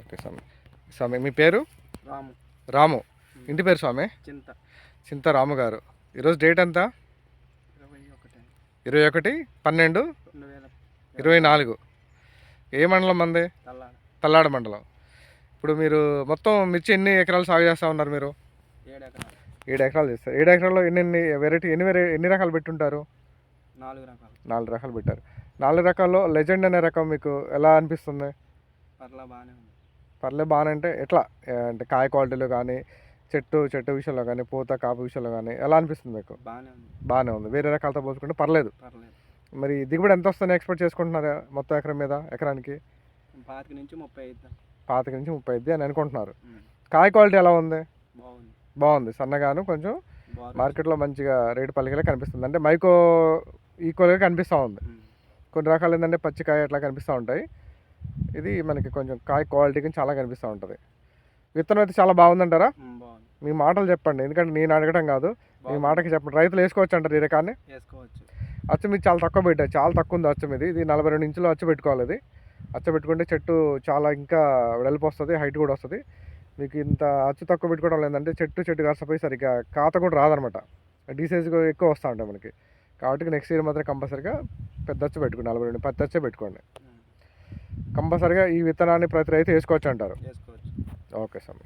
Okay స్వామి. స్వామి మీ పేరు? రాము. రాము. ఇంటి పేరు స్వామి? చింత. చింత రాము గారు. ఈరోజు డేట్ ఎంత? ఇరవై ఒకటి. పన్నెండు? ఇరవై నాలుగు. ఏ మండలం మంది తల్లాడ మండలం. ఇప్పుడు మీరు మొత్తం మిర్చి ఎన్ని ఎకరాలు సాగు చేస్తూ ఉన్నారు మీరు? ఏడు ఎకరాలు. ఏడు ఎకరాలు చేస్తారు. ఏడు ఎకరాల్లో ఎన్ని ఎన్ని వెరైటీ ఎన్ని వెరై ఎన్ని రకాలు పెట్టుంటారు? నాలుగు రకాలు. నాలుగు రకాలు పెట్టారు. నాలుగు రకాల్లో లెజెండ్ అనే రకం మీకు ఎలా అనిపిస్తుంది? పర్లా బాగానే ఉంది. పర్లే బాగానే అంటే ఎట్లా? అంటే కాయ క్వాలిటీలో కానీ చెట్టు చెట్టు విషయంలో కానీ పూత కాపు విషయంలో కానీ ఎలా అనిపిస్తుంది మీకు? బాగానే ఉంది. వేరే రకాలతో పోల్చుకుంటే పర్లేదు. మరి దిగుబడి ఎంత వస్తుందని ఎక్స్పెక్ట్ చేసుకుంటున్నారు మొత్తం ఎకరం మీద ఎకరానికి? పాతిక నుంచి ముప్పై ఐదు పాతిక నుంచి ముప్పై ఐదు అని అనుకుంటున్నారు. కాయ క్వాలిటీ ఎలా ఉంది? బాగుంది. సన్నగాను కొంచెం మార్కెట్లో మంచిగా రేటు పలికేలా కనిపిస్తుంది. అంటే మైకో ఈక్వల్గా కనిపిస్తూ ఉంది. కొన్ని రకాలు ఏంటంటే పచ్చికాయ అట్లా కనిపిస్తూ ఉంటాయి. ఇది మనకి కొంచెం కాయ క్వాలిటీకి చాలా కనిపిస్తూ ఉంటుంది. విత్తనం అయితే చాలా బాగుందంటారా? మీ మాటలు చెప్పండి. ఎందుకంటే నేను అడగడం కాదు. మీ. మాటకి చెప్పండి. రైతులు వేసుకోవచ్చు అంటారు ఈ రకాన్ని? వేసుకోవచ్చు. అచ్చం ఇది చాలా తక్కువ పెట్టారు. చాలా తక్కువ ఉంది అచ్చం ఇది ఇది నలభై రెండు ఇంచులు అచ్చు పెట్టుకోవాలి ఇది అచ్చ పెట్టుకుంటే చెట్టు చాలా ఇంకా వెడల్పు వస్తుంది హైట్ కూడా వస్తుంది. మీకు ఇంత అచ్చు తక్కువ పెట్టుకోవడం లేదంటే చెట్టు చెట్టు కరసపోయి సరిగ్గా కాత కూడా రాదనమాట. డీసైజ్ ఎక్కువ వస్తూ ఉంటాయి మనకి. కాబట్టి నెక్స్ట్ ఇయర్ మాత్రం కంపల్సరీగా పెద్ద అచ్చు పెట్టుకోండి. నలభై రెండు పెద్ద అచ్చే పెట్టుకోండి. కంపల్సరీగా ఈ విత్తనాన్ని ప్రతి రైతు వేసుకోవచ్చు అంటారు. ఓకే స్వామి.